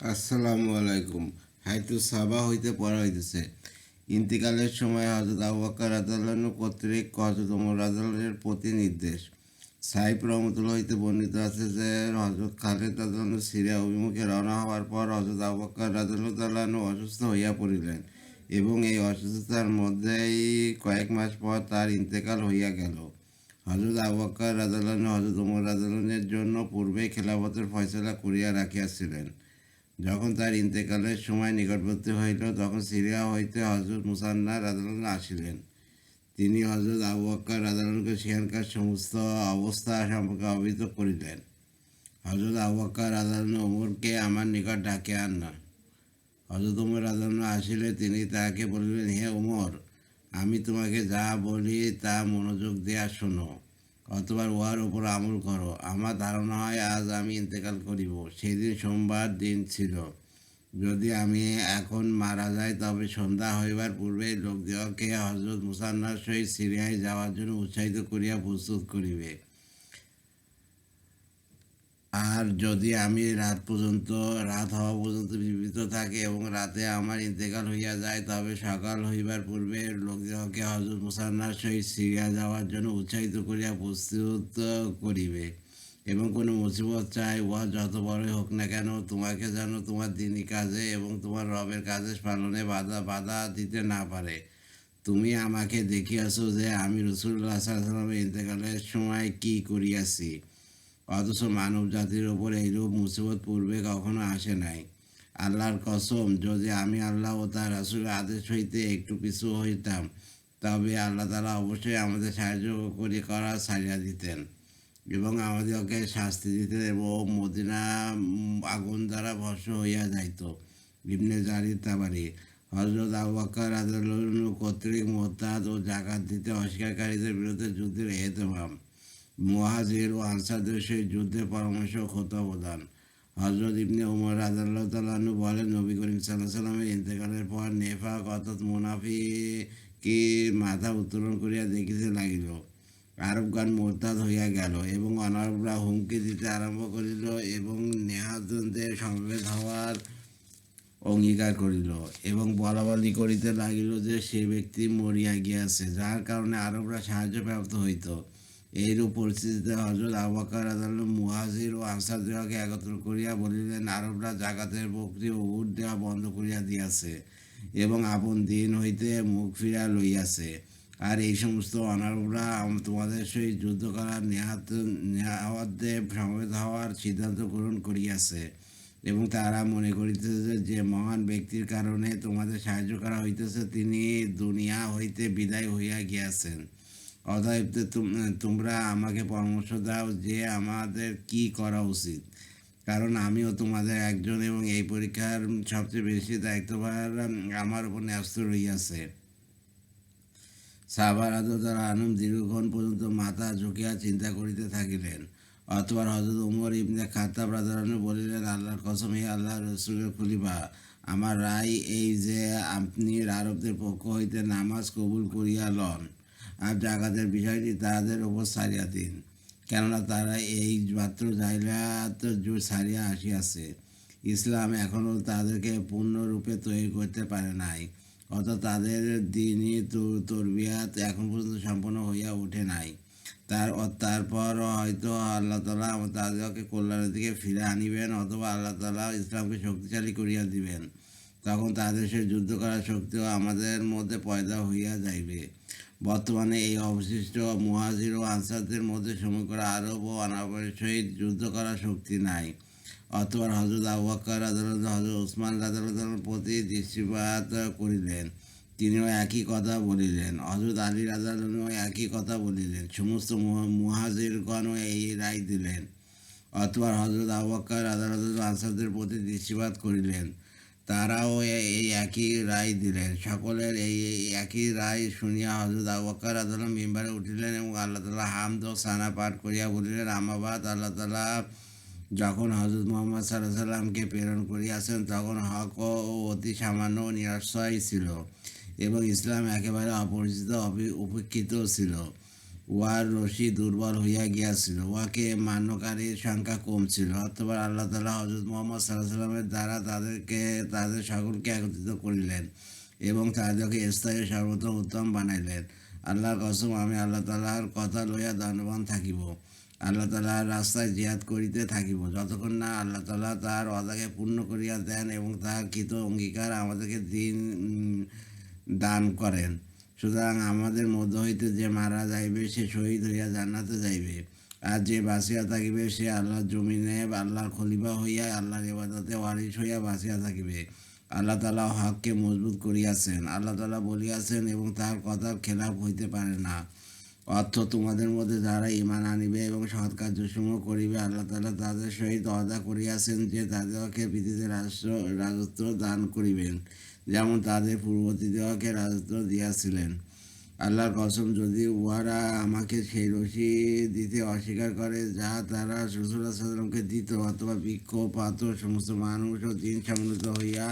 আসসালামু আলাইকুম। হাইতু সাবা হইতে পড়া হইতেছে। ইন্তিকালের সময় হজরত আবু বকর রাদিয়াল্লাহু কর্তৃক হজরত ওমর রাদিয়াল্লাহুর প্রতি নির্দেশ। সাইফ রহমতুল্লাহ হইতে বর্ণিত আছে যে হজরত খালেদ রাদিয়াল্লাহু সিরিয়া অভিমুখে রওনা হওয়ার পর হজরত আবু বকর রাদিয়াল্লাহু অসুস্থ হইয়া পড়িলেন এবং এই অসুস্থতার মধ্যেই কয়েক মাস পর তার ইন্তেকাল হইয়া গেল। হজরত আবু বকর রাদিয়াল্লাহু হজরত ওমর রাদিয়াল্লাহুর জন্য পূর্বেই খেলাফতের ফয়সলা করিয়া রাখিয়াছিলেন। যখন তার ইন্তেকালের সময় নিকটবর্তী হইল, তখন সিরিয়া হইতে হজরত মুসান্না রাদালন আসিলেন। তিনি হজরত আবু বক্কর রাদালনকে সেখানকার সমস্ত অবস্থা সম্পর্কে অবহিত করিলেন। হজরত আবু বক্কর রাদালন ওমরকে আমার নিকট ডাকে আননা হজরত উমর রাদালন আসিলে তিনি তাকে বলিলেন, হে ওমর, আমি তোমাকে যা বলি তা মনোযোগ দেয়া শোনো। অথবা উহার উপর আমল করো। আমার ধারণা হয় আজ আমি ইন্তেকাল করিব। সেদিন সোমবার দিন ছিল। যদি আমি এখন মারা যাই, তবে সন্ধ্যা হইবার পূর্বে লোকদেহকে হজরত মুসান্নার সহিত সিরিয়ায় যাওয়ার জন্য উৎসাহিত করিয়া প্রস্তুত করিবে। আর যদি আমি রাত পর্যন্ত, রাত হওয়া পর্যন্ত জীবিত থাকি এবং রাতে আমার ইন্তেকাল হইয়া যায়, তবে সকাল হইবার পূর্বে লোকদেহকে হজরত মুসান্নার সহিত সিরিয়া যাওয়ার জন্য উৎসাহিত করিয়া প্রস্তুত করিবে। এবং কোনো মুসিবত চাই, উহা যত বড়ই হোক না কেন, তোমাকে যেন তোমার দিনই কাজে এবং তোমার রবের কাজে পালনে বাধা বাধা দিতে না পারে। তুমি আমাকে দেখিয়াছো যে আমি রসুল্লাহ সাল্লামের ইন্তেকালের সময় কি করিয়াছি। অথচ মানব জাতির ওপর এইরূপ মুসিবত পূর্বে কখনো আসে নাই। আল্লাহর কসম, যদি আমি আল্লাহ ও তার রাসুলের আদেশ হইতে একটু পিছু হইতাম, তবে আল্লাহ তালা অবশ্যই আমাদের সাহায্য করে, করা ছাড়িয়া দিতেন এবং আমাদেরকে শাস্তি দিতেন এবং মদিনা আগুন দ্বারা ভস্ম হইয়া যাইত। ইবনে জারির তাবারি হজরত আবু বকর কর্তৃক মোহতাদ ও জাকাত দিতে অস্বীকারীদের বিরুদ্ধে যুদ্ধের এহতেমাম। মুহাজির ও আনসারদের সেই যুদ্ধে পরামর্শ ও খোতাবদান হজরত ইবনে উমর রাজাল্লাহ তালু বলেন, নবী করিম সাল্লাহ সাল্লামের ইন্তেকালের পর নেফাক অর্থাৎ মুনাফি কি মাথা উত্তোলন করিয়া দেখিতে লাগিল। আরবগণ মোরতাদ হইয়া গেল এবং অনারবরা হুমকি দিতে আরম্ভ করিল এবং নেহাজনদের সমবেত হওয়ার অঙ্গীকার করিল এবং বলাবলি করিতে লাগিল যে সে ব্যক্তি মরিয়া গিয়াছে, যার কারণে আরবরা সাহায্য প্রাপ্ত হইত। এইরূপ পরিস্থিতিতে হজরত আবাকার আদাল মুহাজির ও আনসার দেওয়াকে একত্র করিয়া বলিলেন, আরবরা জাগাতের বকরি ও উট দেওয়া বন্ধ করিয়া দিয়াছে এবং আপন দিন হইতে মুখ ফিরা লইয়াছে। আর এই সমস্ত অনারবরা তোমাদের সহিত যুদ্ধ করার নেহাত নেহাওয়াতে সমবেত হওয়ার সিদ্ধান্ত গ্রহণ করিয়াছে এবং তারা মনে করিতেছে যে, মহান ব্যক্তির কারণে তোমাদের সাহায্য করা হইতেছে, তিনি দুনিয়া হইতে বিদায় হইয়া গিয়াছেন। অতএব তোমরা আমাকে পরামর্শ দাও যে আমাদের কি করা উচিত। কারণ আমিও তোমাদের একজন এবং এই পরীক্ষার সবচেয়ে বেশি দায়িত্বভার আমার উপর ন্যস্ত রইয়াছে। সাবার আদতার আনম দীর্ঘক্ষণ পর্যন্ত মাথা ঝুঁকিয়া চিন্তা করিতে থাকিলেন। অথবা হজরত উমর ইবনে খাত্তাব রাজারানু বলিলেন, আল্লাহর কসম, হে আল্লাহ রসুলের খুলিবা আমার রায় এই যে আপনি আরবদের পক্ষ হইতে নামাজ কবুল করিয়া লন। আর জাগাতের বিষয়টি তাহাদের উপর সারিয়া দিন। কেননা তারা এই মাত্র জাহিলাত যুগ সারিয়া আসিয়াছে। ইসলাম এখনও তাদেরকে পূর্ণরূপে তৈরি করতে পারে নাই। অর্থাৎ তাদের দিনই তরবিয়াত এখন পর্যন্ত সম্পন্ন হইয়া ওঠে নাই। তার তারপর হয়তো আল্লাহ তালা তাদেরকে কল্যাণের দিকে ফিরে আনিবেন অথবা আল্লাহ তালা ইসলামকে শক্তিশালী করিয়া দিবেন। তখন তাদের সে যুদ্ধ করার শক্তিও আমাদের মধ্যে পয়দা হইয়া যাইবে। বর্তমানে এই অবশিষ্ট মুহাজির ও আনসারদের মধ্যে সমগ্র আরব ও অনারবের সহিত যুদ্ধ করার শক্তি নাই। অথবা হজরত আবু আদালত হজরত ওসমান আদালতের প্রতি দৃষ্টিপাত করিলেন। তিনিও একই কথা বলিলেন। হজরত আলী আদালতও একই কথা বলিলেন। সমস্ত মুহা- মুহাজিরগণও এই রায় দিলেন। অথবা হজরত আবু আদালত আনসারদের প্রতি দৃষ্টিপাত করিলেন। তারাও এই একই রায় দিলেন। সকলের এই একই রায় শুনিয়া হজরত আবু বকর আদালত মেম্বারে উঠিলেন এবং আল্লাহ তালা হামদ ও সানা পাঠ করিয়া বলিলেন, আমাবাদ আল্লাহ তালা যখন হজরত মোহাম্মদ সাল্লাহ সাল্লামকে প্রেরণ করিয়াছেন, তখন হক ও অতি সামান্য নিরাশ্রয় ছিল এবং ইসলাম একেবারে অপরিচিত, অপি- উপেক্ষিত ছিল। উহার রশি দুর্বল হইয়া গিয়াছিল, উহাকে মান্যকারীর সংখ্যা কম ছিল অথবা আল্লাহ তালা হজরত মোহাম্মদ সাল্লাহ সাল্লামের দ্বারা তাদেরকে, তাদের সকলকে একত্রিত করিলেন এবং তাদেরকে স্থায়ী সর্বোত্তম উত্তম বানাইলেন। আল্লাহর কসম, আমি আল্লাহ তালার কথা লইয়া দণ্ডবান থাকিব। আল্লাহ তালার রাস্তায় জিয়াদ করিতে থাকিব। যতক্ষণ না আল্লাহ তালা তার অদাকে পূর্ণ করিয়া দেন এবং তার কৃত অঙ্গীকার আমাদেরকে দিন দান করেন। সুতরাং আমাদের মধ্য হইতে যে মারা যাইবে, সে শহীদ হইয়া জান্নাতে যাইবে। আর যে বাঁচিয়া থাকিবে, সে আল্লাহর জমিনে আল্লাহর খলিফা হইয়া আল্লাহর ইবাদতে ওয়ারিস হইয়া বাঁচিয়া থাকিবে। আল্লাহ তালা হককে মজবুত করিয়াছেন। আল্লাহ তালা বলিয়াছেন, এবং তার কথার খেলাপ হইতে পারে না। অর্থ তোমাদের মধ্যে যারা ইমান আনিবে এবং সৎ কার্যসমূহ করিবে, আল্লাহ তালা তাদের সহিত অদা করিয়াছেন যে তাদেরকে পৃথিবীতে রাষ্ট্র, রাজত্ব দান করিবেন। যেমন তাদের পূর্ববর্তীদেরকে রাজত্ব দিয়াছিলেন। আল্লাহর কসম, যদি উহারা আমাকে সেই রশি দিতে অস্বীকার করে, যা তারা শ্বশুরা সাল্লামকে দিত অথবা বিক্ষোভ পাত সমস্ত মানুষ ও দিন সম্মিলিত হইয়া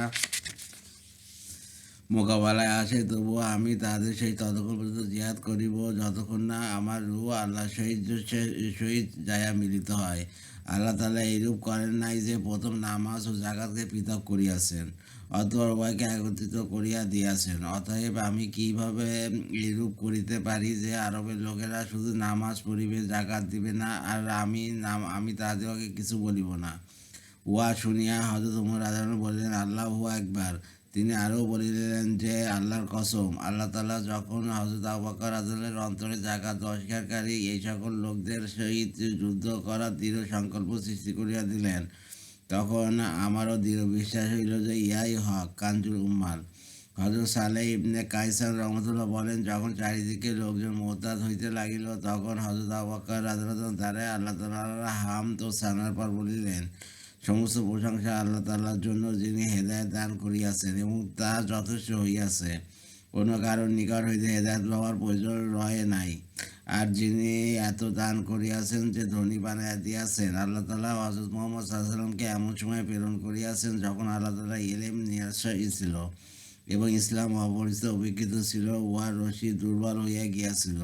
মোকাবেলায় আসে, তবুও আমি তাদের সেই ততক্ষণ পর্যন্ত জিহাদ করিব যতক্ষণ না আমার রূহ আল্লাহ শহীদ সহিত যায়া মিলিত হয়। আল্লাহ তালা এইরূপ করেন নাই যে প্রথম নামাজ ও জাকাতকে পৃথক করিয়াছেন। অথবা উভয়কে একত্রিত করিয়া দিয়াছেন। অতএব আমি কীভাবে এরূপ করিতে পারি যে আরবের লোকেরা শুধু নামাজ পড়িবে জাকাত দিবে না, আর আমি নাম, আমি তাদেরকে কিছু বলিব না? উহা শুনিয়া হজরত উমর আদান বললেন, আল্লাহ হু একবার তিনি আরও বলিলেন যে, আল্লাহর কসম, আল্লাহ তালা যখন হজরত আবাকর আদালের অন্তরে জাকাত অস্বীকারী, এই সকল লোকদের সহিত যুদ্ধ করার দৃঢ় সংকল্প সৃষ্টি করিয়া দিলেন। তখন আমারও দৃঢ় বিশ্বাস হইল যে ইয়াই হক কাঞ্জুর উম্মার হজরত সালেহ ইবনে কাইসার রহমতুল্লাহ বলেন, যখন চারিদিকে লোকজন মোহতাজ হইতে লাগিল, তখন হজরত আবাকর আদালত তারা আল্লাহ তালা হাম তো সানার পর বলিলেন, সমস্ত প্রশংসা আল্লাহ তাল্লার জন্য যিনি হেদায়ত দান করিয়াছেন এবং তা যথেষ্ট হইয়াছে। কোনো কারণ নিকট হইতে হেদায়ত পাওয়ার প্রয়োজন রয়ে নাই। আর যিনি এত দান করিয়াছেন যে ধনী বানাইয়া দিয়াছেন, আল্লাহ তালা হজরত মোহাম্মদ সাল্লামকে এমন সময় প্রেরণ করিয়াছেন যখন আল্লাহ তালা ইলেম নিয়ে ছিল এবং ইসলাম অপরিচিত অভিজ্ঞিত ছিল উহার রশি দুর্বল হইয়া গিয়াছিল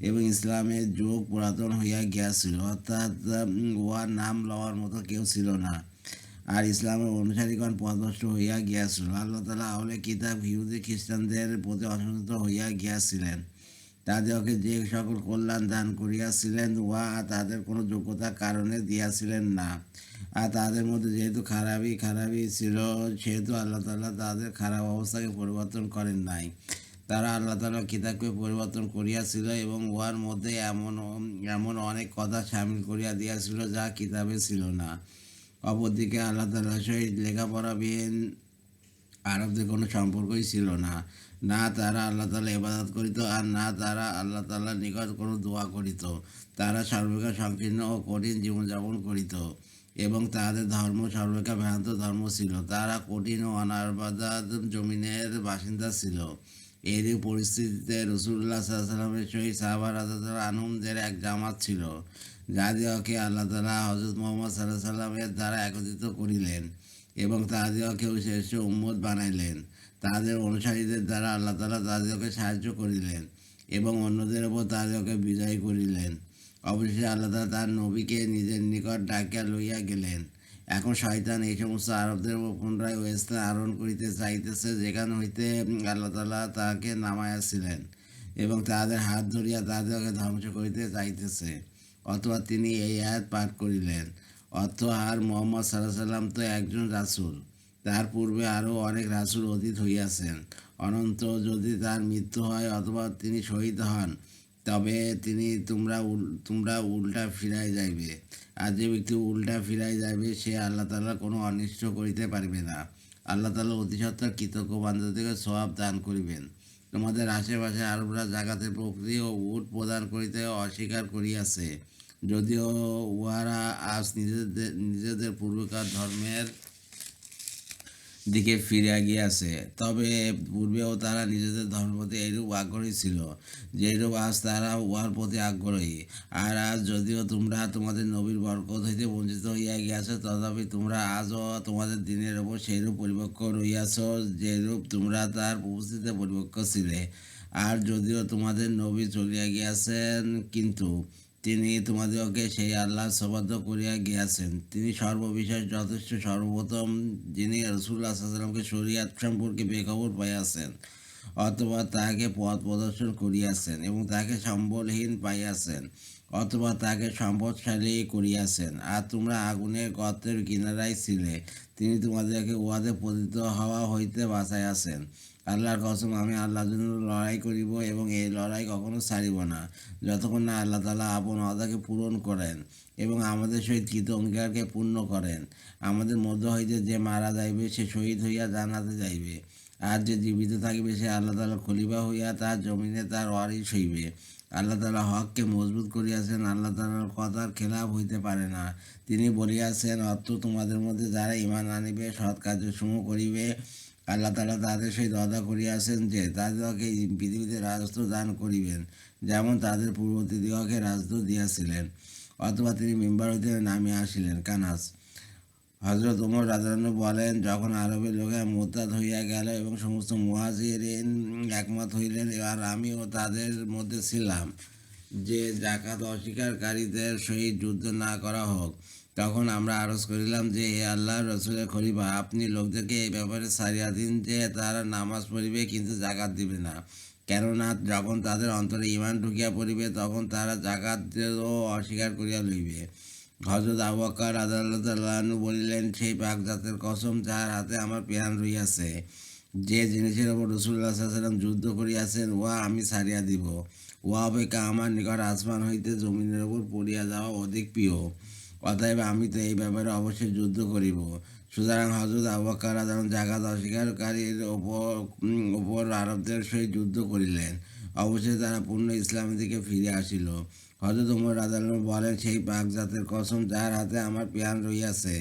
এবং ইসলামের যুগ পুরাতন হইয়া গিয়াছিল। অর্থাৎ উহার নাম লওয়ার মতো কেউ ছিল না। আর ইসলামের অনুসারীগণ পদভ্রষ্ট হইয়া গিয়াছিল। আল্লাহ তালা আহলে কিতাব ইহুদি খ্রিস্টানদের প্রতি অসন্তুষ্ট হইয়া গিয়াছিলেন। তাদেরকে যে সকল কল্যাণ দান করিয়াছিলেন, উহা তাদের কোনো যোগ্যতার কারণে দিয়াছিলেন না। আর তাদের মধ্যে যেহেতু খারাপই খারাপই ছিল, সেহেতু আল্লাহ তালা তাদের খারাপ অবস্থাকে পরিবর্তন করেন নাই। তারা আল্লাহ তালা কিতাবকে পরিবর্তন করিয়াছিল এবং উহার মধ্যে এমন এমন অনেক কথা সামিল করিয়া দিয়াছিল যা কিতাবে ছিল না। অপরদিকে আল্লাহ তালা সহিত লেখাপড়াবিহীন আরবদের কোনো সম্পর্কই ছিল না। না তারা আল্লাহ তালা ইবাদত করিত আর না তারা আল্লাহ তাল্লাহ নিকট কোনো দোয়া করিত। তারা সর্বেক্ষা সংকীর্ণ ও কঠিন জীবনযাপন করিত এবং তাদের ধর্ম সর্বেক্ষা ভ্রান্ত ধর্ম ছিল। তারা কঠিন ও অনাবাদাত জমিনের বাসিন্দা ছিল। এরই পরিস্থিতিতে রসুল্লাহ সাল্লামের সহিত সাহাবার আনন্দের এক জামাত ছিল। যাদেরকে আল্লাহ তালা হজরত মোহাম্মদ সাল্লাহ সাল্লামের দ্বারা একত্রিত করিলেন। এবং তাদেরকেও শ্রেষ্ঠ উম্মত বানাইলেন। তাদের অনুসারীদের দ্বারা আল্লাহ তালা তাদেরকে সাহায্য করিলেন এবং অন্যদের ওপর তাদেরকে বিজয় করিলেন। অবশেষে আল্লাহ তালা তার নবীকে নিজের নিকট ডাকিয়া লইয়া গেলেন। এখন শয়তান এই সমস্ত আরবদের উপর পুনরায় ওয়েস্তান আরোহণ করিতে চাইতেছে যেখান হইতে আল্লাহ তালা তাকে নামাইয়াছিলেন এবং তাদের হাত ধরিয়া তাদেরকে ধ্বংস করিতে চাইতেছে অথবা তিনি এই আয়াত পাঠ করিলেন। অর্থ আর মোহাম্মদ সাল্লাহ সাল্লাম তো একজন রাসূল। তার পূর্বে আরও অনেক রাসূল অতীত হইয়াছেন। অনন্ত যদি তার মৃত্যু হয় অথবা তিনি শহীদ হন, তবে তিনি তোমরা তোমরা উল্টা ফিরাই যাইবে। আর যে ব্যক্তি উল্টা ফিরাই যাইবে, সে আল্লাহ তালা কোনো অনিষ্ট করিতে পারবে না। আল্লাহ তালা অতিসত্ত্বর কৃতজ্ঞ বান্ধবদেরকে সবাব দান করিবেন। তোমাদের আশেপাশে আরবরা জাগাতে প্রকৃতি ও উট প্রদান করিতে অস্বীকার করিয়াছে। যদিও উহারা আজ নিজেদের নিজেদের পূর্বকার ধর্মের দিকে ফিরে গিয়াছে, তবে পূর্বেও তারা নিজেদের ধর্মের প্রতি এইরূপ আগ্রহী ছিল, যেরূপ আজ তারা উহার প্রতি আগ্রহী। আর আজ যদিও তোমরা তোমাদের নবীর বরকত হইতে বঞ্চিত হইয়া গিয়াছ, তথাপি তোমরা আজও তোমাদের দিনের ওপর সেইরূপ পরিপক্ক রইয়াছ যেরূপ তোমরা তার উপস্থিতিতে পরিপক্ক ছিলে। আর যদিও তোমাদের নবী চলিয়া গিয়াছেন, কিন্তু তিনি তোমাদেরকে সেই আল্লাহ সবাদ্য করিয়া গিয়াছেন। তিনি সর্ববিষয় যথেষ্ট, সর্বপ্রথম যিনি রসুল্লাহ সাল্লামকে শরিয়াত সম্পর্কে বেখবর পাইয়াছেন, অথবা তাহাকে পথ প্রদর্শন করিয়াছেন এবং তাকে সম্বলহীন পাইয়াছেন, অথবা তাকে সম্পদশালী করিয়াছেন। আর তোমরা আগুনের গর্তের কিনারায় ছিলে, তিনি তোমাদেরকে উহাতে পতিত হওয়া হইতে বাঁচাইয়াছেন। আল্লাহর কসম, আমি আল্লাহর জন্য লড়াই করিব এবং এই লড়াই কখনো ছাড়িব না। যতক্ষণ না আল্লাহ তালা আপন অদাকে পূরণ করেন এবং আমাদের সহিত কৃত অঙ্গীকারকে পূর্ণ করেন, আমাদের মধ্য হইতে যে মারা যাইবে, সে শহীদ হইয়া জানাতে যাইবে। আর যে জীবিত থাকিবে, সে আল্লাহ তালা খলিফা হইয়া তার জমিনে তার ওয়ারিস হইবে। আল্লাহ তালা হককে মজবুত করিয়াছেন, আল্লাহ তালার কথার খেলাপ হইতে পারে না। তিনি বলিয়াছেন, অর্থ তোমাদের মধ্যে যারা ইমান আনিবে, সৎ কার্যসমূহ করিবে আল্লাহ তালা তাদের সেই অদা করিয়াছেন যে তাদেরকে পৃথিবীতে রাজত্ব দান করিবেন, যেমন তাদের পূর্ববর্তীদিগকে রাজত্ব দিয়াছিলেন অথবা তিনি মেম্বার হইতে নামিয়া আসিলেন। কানাস। হজরত উমর রাজারানু বলেন, যখন আরবের লোকেরা মোতাদ হইয়া গেল এবং সমস্ত মুহাজিরিন একমত হইলেন আর আমিও তাদের মধ্যে ছিলাম যে জাকাত অস্বীকারীদের সহিত যুদ্ধ না করা হোক। তখন আমরা আরজ করিলাম যে, হে আল্লাহ রসুলের খলিফা, আপনি লোকদেরকে এই ব্যাপারে সারিয়া দিন যে, তারা নামাজ পড়িবে কিন্তু জাকাত দিবে না। কেননা যখন তাদের অন্তরে ইমান ঢুকিয়া পড়িবে, তখন তারা জাকাতও অস্বীকার করিয়া লইবে। হজরত আবাক্কার আদালতালু বলিলেন, সেই পাক জাতের কসম যার হাতে আমার প্রাণ রইয়াছে, যে জিনিসের ওপর রসুল্লাহ সাল্লাম যুদ্ধ করিয়াছেন, উহা আমি ছাড়িয়া দিব। উহা অপেক্ষা আমার নিকট আসমান হইতে জমিনের ওপর পড়িয়া যাওয়া অধিক প্রিয়। অতএব আমি তো এই ব্যাপারে অবশ্যই যুদ্ধ করিব। সুতরাং হজরত আদালত জাগাত অস্বীকারীর ওপর ওপর আরবদের সহিত যুদ্ধ করিলেন। অবশ্যই তারা পূর্ণ ইসলামের দিকে ফিরে আসিল। হজরত উমর আদালত বলেন, সেই পাক জাতের কসম যার হাতে আমার প্রাণ রইয়াছে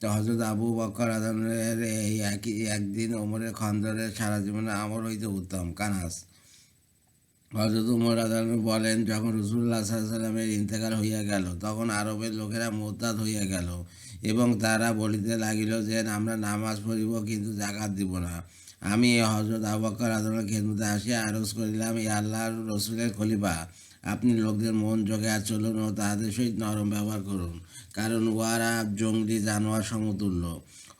তো হজরত আবু বক্কর আদালতের এই একই, একদিন ওমরের খন্দরের সারা জীবনে আমর হইতে উত্তম। কানাস। হজরত উমর আদালত বলেন, যখন রসুল্লাহ সাল্লামের ইন্তেকাল হইয়া গেল, তখন আরবের লোকেরা মোতাদ হইয়া গেল এবং তারা বলিতে লাগিল যে, আমরা নামাজ পড়িব কিন্তু জাকাত দিব না। আমি হজরত আবাক্কর আদালত খেদমতে আসিয়া আরজ করিলাম এই আল্লাহর রসুলের খলিফা, আপনি লোকদের মন যোগে আর চলুন ও তাদের সহিত নরম ব্যবহার করুন, কারণ উহারা জঙ্গলি জানোয়ার সমতুল্য।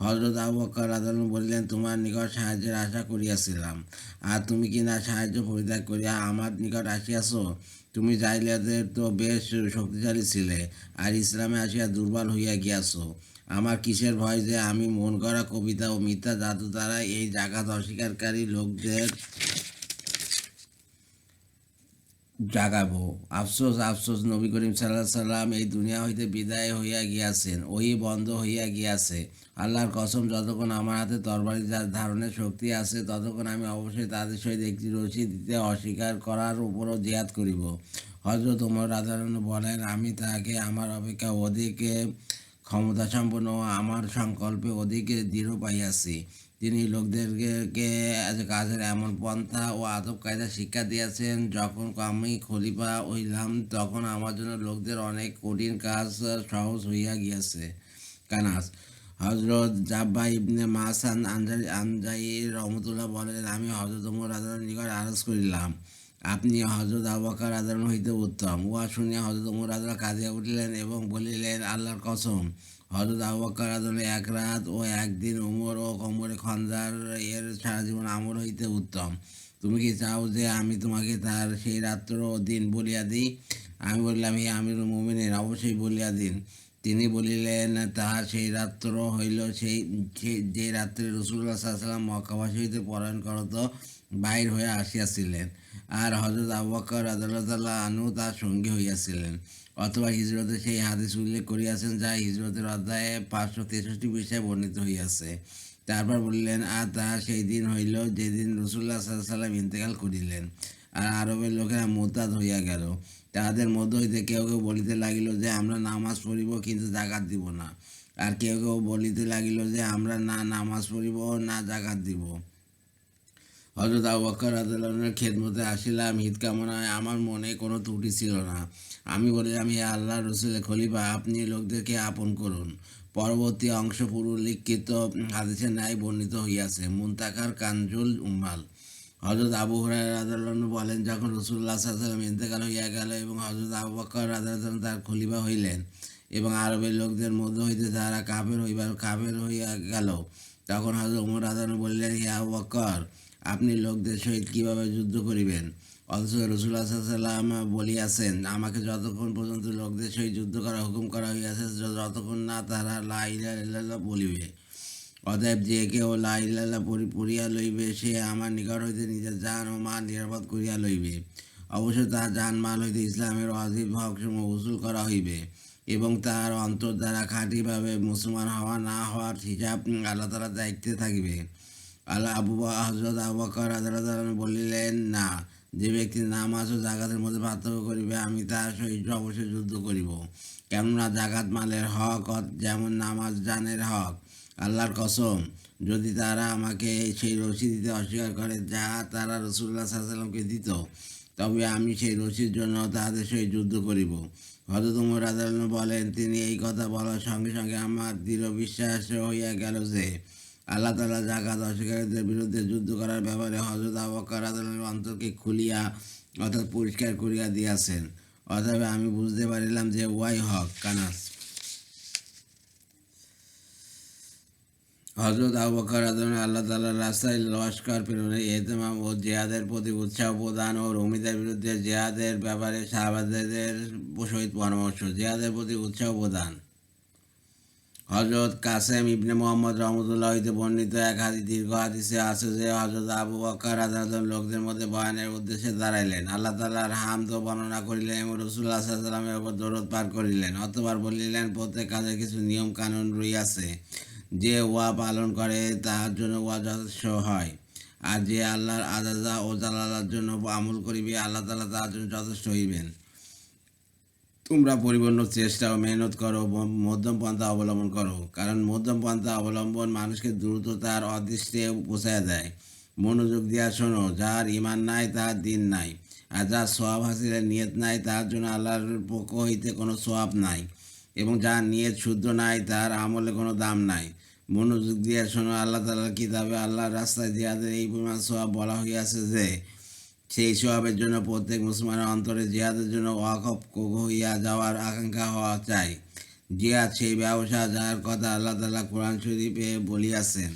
হজরত আবু বকর রাজন বলিলেন, তোমার নিকট সাহায্যের আশা করিয়াছিলাম। আর তুমি কি না সাহায্য পরিত্যাগ করিয়া আমার নিকট আসিয়াছ? তুমি জাইলিয়াদের তো বেশ শক্তিশালী ছিলে আর ইসলামে আসিয়া দুর্বল হইয়া গিয়াছ। আমার কিসের ভয় যে আমি মন করা কবিতা ও মিথ্যা জাদু দ্বারা এই জাগাত অস্বীকারী লোকদের জাগাবো। আফসোস আফসোস, নবী করিম সাল্লাহ সাল্লাম এই দুনিয়া হইতে বিদায় হইয়া গিয়াছেন, ওই বন্ধ হইয়া গিয়াছে। আল্লাহর কসম, যতক্ষণ আমার হাতে তরবারি যা ধারণের শক্তি আছে, ততক্ষণ আমি অবশ্যই তাদের সহিত একটি রশি দিতে অস্বীকার করার উপরও জিয়াদ করিব। হজরত উমর রাধারণ বলেন, আমি তাকে, আমার অপেক্ষা অধিক ক্ষমতা সম্পন্ন আমার সংকল্পে অধিক দৃঢ় পাইয়াছি তিনি লোকদেরকে কাজের এমন পন্থা ও আদব কায়দা শিক্ষা দিয়েছেন, যখন আমি খলিফা হইলাম, তখন আমার জন্য লোকদের অনেক কঠিন কাজ সহজ হইয়া গিয়াছে। কানাস হজরত জাব্বা ইবনে মাসান আনজাই আনজাই রহমতুল্লাহ বলেন, আমি হজরত আদালতের নিকট আরজ করিলাম। আপনি হজরত আবাকার আদালন হইতে উত্তম। উহা শুনিয়া হজরত উমর আদালত কাঁদিয়া উঠিলেন এবং বলিলেন, আল্লাহর কসম হজরত আবাকার আদালনে এক রাত ও একদিন উমর ও কমরে খঞ্জার এর সারা জীবন আমর হইতে উত্তম। তুমি কি চাও যে আমি তোমাকে তার সেই রাত্র ও দিন বলিয়া দিই? আমি বললাম, হে আমির মোমিনের অবশ্যই বলিয়া দিন। তিনি বলিলেন, তাহার সেই রাত্র হইল সেই যে রাত্রে রসুল্লাহ সাল্লাম মক্কাবাসী হইতে পলায়ন করত, বাহির হয়ে আসিয়াছিলেন। আর হজরত আবাক্কর আদালতাল্লাহ আনু তার সঙ্গী হইয়াছিলেন। অথবা হিজরতে সেই হাদিস উল্লেখ করিয়াছেন যা হিজরতের অধ্যায়ে পাঁচশো তেষট্টি বিষয়ে বর্ণিত হইয়াছে। তারপর বললেন, আর তাহার সেই দিন হইল যেদিন রসুল্লাহ সাল্লাম ইন্তেকাল করিলেন। আর আরবের লোকেরা মোতাদ হইয়া গেল। তাহাদের মধ্য হইতে কেউ কেউ বলিতে লাগিল যে, আমরা নামাজ পড়িব, কিন্তু জাকাত দিব না। আর কেউ কেউ বলিতে লাগিল যে, আমরা না নামাজ পড়িব, না জাকাত দিব। হজরত আবকর আদালনের খেদমতে আসিলাম হিত কামনায়। আমার মনে কোনো ত্রুটি ছিল না। আমি বলিলাম, হে আল্লাহ রসুল খলিফা, আপনি লোকদেরকে আপন করুন। পরবর্তী অংশ পুরো লিখিত হাদিসের ন্যায় বর্ণিত হইয়াছে। মুন্তাকার কানজুল উম্মাল। হজরত আবু হুরায় রাজাল্লাহ বলেন, যখন রসুল্লাহ সাল্লাম ইন্তেকাল হইয়া গেল এবং হজরত আবু বকর তার খলিফা হইলেন এবং আরবের লোকদের মধ্য হইতে যারা কাফের হইবার, কাফের হইয়া গেল, তখন হজরত উমর রাজান বললেন, হে আবু বকর আপনি লোকদের সহিত কীভাবে যুদ্ধ করিবেন? অথচ সাল্লাম বলিয়াছেন, আমাকে যতক্ষণ পর্যন্ত লোকদের সহিত যুদ্ধ করা হুকুম করা হইয়াছে, যতক্ষণ না তারা লাইলা বলিবে। অতএব যে কেউ লাইলাল্লাহ পড়িয়া লইবে, সে আমার নিকট হইতে নিজের জান ও মান নিরাপদ করিয়া লইবে। অবশ্য তার জান মাল হইতে ইসলামের অজিব হকসমূহ উসুল করা হইবে এবং তার অন্তর দ্বারা খাঁটিভাবে মুসলমান হওয়া না হওয়ার হিসাব আল্লাহ তালা দায়িত্বে থাকিবে। আল্লাহ আবু হজরত আবু বকর বলিলেন, না, যে ব্যক্তি নামাজ ও জাগাতের মধ্যে পার্থক্য করিবে, আমি তার সহিত অবশ্যই যুদ্ধ করিব। কেননা জাগাত মালের হক যেমন নামাজ জানের হক। আল্লাহর কসম, যদি তারা আমাকে সেই রশি দিতে অস্বীকার করে, যা তারা রসুল্লাহ সাল্লামকে দিত, তবে আমি সেই রশির জন্য তাদের সহিত যুদ্ধ করিব। হজরত উমর আদালত বলেন, তিনি এই কথা বলার সঙ্গে সঙ্গে আমার দৃঢ় বিশ্বাস হইয়া গেল যে আল্লাহ তালা জাকাত অস্বীকারীদের বিরুদ্ধে যুদ্ধ করার ব্যাপারে হজরত আবকার অন্তরকে খুলিয়া অর্থাৎ পরিষ্কার করিয়া দিয়াছেন। অতএব আমি বুঝতে পারিলাম যে ওয়াই হক, কানাস। হজরত আবকার বকর আদম আল্লাহ তাল্লাহ রাস্তায় লস্কর প্রেরণে এহতেমাম ও জেহাদের প্রতি উৎসাহ প্রদান ও রমিদের বিরুদ্ধে জেহাদের ব্যাপারে শাহবাজদের সহিত পরামর্শ, জেহাদের প্রতি উৎসাহ প্রদান। হজরত কাসেম ইবনে মোহাম্মদ রহমতুল্লাহ হইতে বর্ণিত এক হাদি দীর্ঘ হাদিসে আছে যে হজরত আবু বকর আদালত লোকদের মধ্যে বয়ানের উদ্দেশ্যে দাঁড়াইলেন। আল্লাহ তাল্লাহর হামদ বর্ণনা করিলেন এবং রসুল্লাহ সাল্লামের উপর দৌড়ত পার করিলেন। অতবার বলিলেন, প্রত্যেক কাজের কিছু নিয়ম কানুন রইয়াছে যে ওয়া পালন করে তাহার জন্য ওয়া যথেষ্ট হয়। আর যে আল্লাহর আজাদা ও জালালার জন্য আমল করিবে, আল্লাহ তালা তার জন্য যথেষ্ট হইবেন। তোমরা পরিপূর্ণ চেষ্টা ও মেহনত করো মধ্যম পন্থা অবলম্বন করো। কারণ মধ্যম পন্থা অবলম্বন মানুষকে দ্রুত তার অদৃষ্টে পৌঁছায় দেয়। মনোযোগ দিয়া শোনো, যার ইমান নাই তার দিন নাই। আর যার সোয়াব হাসিলের নিয়ত নাই তার জন্য আল্লাহর পক্ষ হইতে কোনো সোয়াব নাই। এবং যার নিয়ত শুদ্ধ নাই তার আমলে কোনো দাম নাই। মনোযোগ দিয়া শোনো, আল্লাহ তালার কিতাবে, আল্লাহর রাস্তায় জিহাদের এই পরিমাণ সোয়াব বলা হইয়াছে যে সেই সোয়াবের জন্য প্রত্যেক মুসলমানের অন্তরে জিহাদের জন্য ওয়াকফ হইয়া যাওয়ার আকাঙ্ক্ষা হওয়া চাই। জিহাদ সেই ব্যবসা যার কথা আল্লাহ তালা কোরআন শরীফে বলিয়াছেন।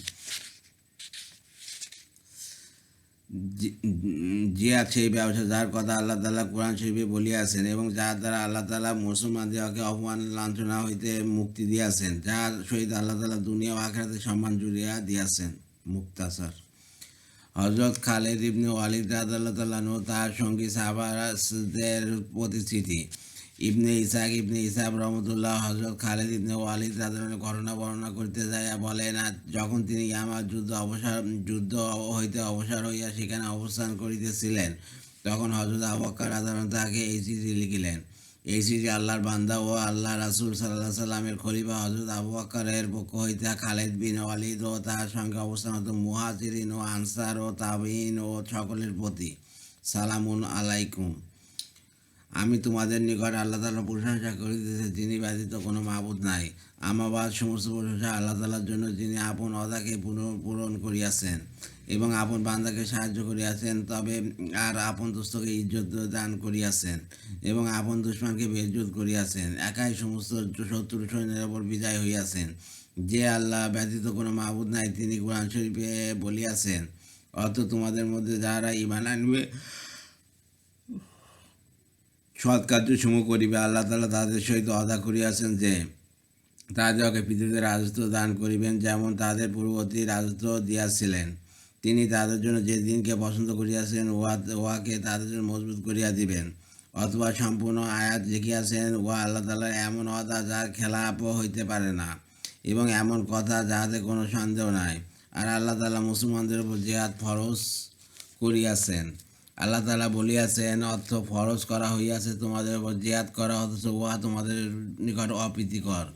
জিহাদ সেই ব্যবসা যার কথা আল্লাহ তালা কোরআন শরীফে বলিয়াছেন এবং যার দ্বারা আল্লাহ তালা মুসলমানদেরকে অপমান, লাঞ্ছনা হইতে মুক্তি দিয়াছেন, যার সহিত আল্লাহ তালা দুনিয়া ও আখেরাতে সম্মান জুড়িয়া দিয়াছেন। মুক্তাসর। হজরত খালেদ ইবনে ওয়ালিদ রাদাল্লাহ তার সঙ্গী সাহাবাদের প্রতিশ্রুতি। ইবনে ইসাক ইবনে ইসাব রহমতুল্লাহ হজরত খালেদ ইবনে ওয়ালিদ রাদালের ঘটনা বর্ণনা করতে যায় বলেন যখন তিনি আমার যুদ্ধ অবসর, যুদ্ধ হইতে অবসর হইয়া সেখানে অবস্থান করিতেছিলেন, তখন হজরত আবক্কার রাদালন তাকে এই চিঠি লিখিলেন। এই চিঠি আল্লাহর বান্দা ও আল্লাহ রাসুল সাল্লাহ সাল্লামের খলিফা হজরত আবু আক্কারের পক্ষ হইতে খালেদ বিন ওয়ালিদ ও তার সঙ্গে অবস্থানত মুহাজিরিন ও আনসার ও তাবিন ও সকলের প্রতি। সালামুন আলাইকুম। আমি তোমাদের নিকট আল্লাহ তালা প্রশংসা করিতেছি, যিনি ব্যতীত কোনো মাবুদ নাই। আমাবাদ সমস্ত প্রশংসা আল্লাহ তালার জন্য যিনি আপন অদাকে পূরণ করিয়াছেন। এবং আপন বান্দাকে সাহায্য করিয়াছেন, তবে আর আপন দুস্থকে ইজ্জত দান করিয়াছেন এবং আপন দুশ্মনকে বেজ্জত করিয়াছেন। একাই সমস্ত শত্রু সৈন্যের ওপর বিজয় হইয়াছেন। যে আল্লাহ ব্যতীত কোনো মাহবুদ নাই, তিনি কোরআন শরীফে বলিয়াছেন অত তোমাদের মধ্যে যারা ইমান আনবে, সৎ কার্যসমূহ করিবে, আল্লাহ তালা তাদের সহিত অদা করিয়াছেন যে তাদেরকে পৃথিবীতে রাজত্ব দান করিবেন যেমন তাদের পূর্ববর্তী রাজত্ব দিয়াছিলেন। তিনি তাদের জন্য যে দিনকে পছন্দ করিয়াছেন, উহা, উহাকে তাদের জন্য মজবুত করিয়া দিবেন। অথবা সম্পূর্ণ আয়াত লিখিয়াছেন, উহা আল্লাহ তালার এমন অদা যার খেলাপ হইতে পারে না এবং এমন কথা যাহাতে কোনো সন্দেহ নাই। আর আল্লাহ তালা মুসলমানদের উপর জেহাদ ফরজ করিয়াছেন। আল্লাহ তালা বলিয়াছেন, অর্থ ফরজ করা হইয়াছে তোমাদের উপর জিয়াদ করা অথচ উহা তোমাদের নিকট অপ্রীতিকর।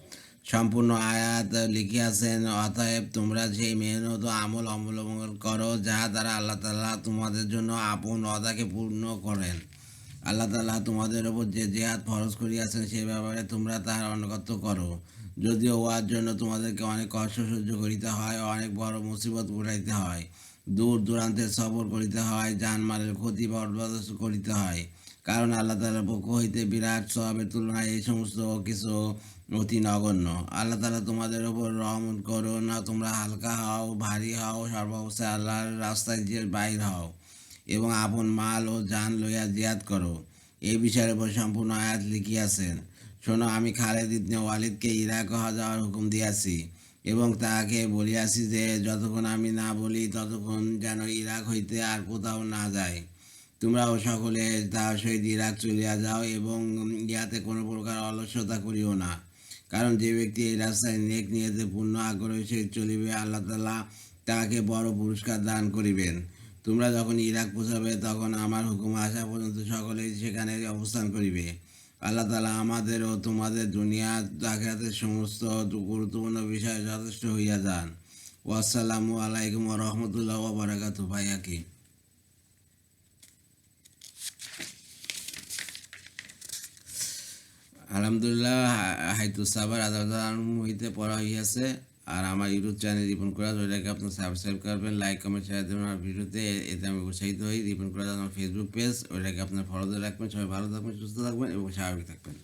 সম্পূর্ণ আয়াত লিখিয়াছেন অতএব তোমরা সেই মেহনত, আমল অবলম্বন করো, যাহা দ্বারা আল্লাহ তালা তোমাদের জন্য আপন অদাকে পূর্ণ করেন। আল্লাহ তালা তোমাদের ওপর যে জেহাদ ফরজ করিয়াছেন সে ব্যাপারে তোমরা তাহার অনুগত্য করো। যদিও উহার জন্য তোমাদেরকে অনেক কষ্ট সহ্য করিতে হয়, অনেক বড় মুসিবত উঠাইতে হয়। দূর দূরান্তে সফর করিতে হয় জানমালের ক্ষতি বরদাস্ত করিতে হয়। কারণ আল্লাহ তালার পক্ষ হইতে বিরাট সবের তুলনায় এই সমস্ত কিছু অতি নগণ্য। আল্লাহ তালা তোমাদের ওপর রহমত করো না, তোমরা হালকা হও, ভারী হও, সর্বাবস্থায় আল্লাহর রাস্তায় যে বাইর হও এবং আপন মাল ও যান লইয়া জিয়াদ করো। এই বিষয়ের উপর সম্পূর্ণ আয়াত লিখিয়াছেন। শোনো, আমি খালেদ ইবনে ওয়ালিদকে ইরাক হওয়া যাওয়ার হুকুম দিয়াছি এবং তাহাকে বলিয়াছি যে, যতক্ষণ আমি না বলি, ততক্ষণ যেন ইরাক হইতে আর কোথাও না যায়। তোমরাও সকলে তাহার সহিত ইরাক চলিয়া যাও এবং ইহাতে কোনো প্রকার অলস্যতা করিও না। কারণ যে ব্যক্তি এই রাস্তায় নেক নিয়েতে পূর্ণ আগ্রহের সহিত চলিবে, আল্লাহ তালা তাহাকে বড় পুরস্কার দান করিবেন। তোমরা যখন ইরাক পৌঁছাবে, তখন আমার হুকুম আসা পর্যন্ত সকলেই সেখানে অবস্থান করিবে। আল্লাহ তালা আমাদের ও তোমাদের দুনিয়া, আখেরাতের সমস্ত গুরুত্বপূর্ণ বিষয়ে যথেষ্ট হইয়া যান। ওয়াসালামু আলাইকুম রহমতুল্লাহ বারাকাতু ভাইয়াকি আলহামদুলিল্লাহ হাইতু সাবার আদালত হইতে পড়া হইয়াছে আর আমার ইউটিউব চ্যানেল রিপন করাজ, ওইটাকে আপনি সাবস্ক্রাইব করবেন লাইক কমেন্ট শেয়ার দেবেন আমার ভিডিওতে এতে আমি উৎসাহিত হই। রিপন করা আমার ফেসবুক পেজ ওইটাকে আপনার ফলো রাখবেন। সবাই ভালো থাকবেন, সুস্থ থাকবেন এবং স্বাভাবিক থাকবেন।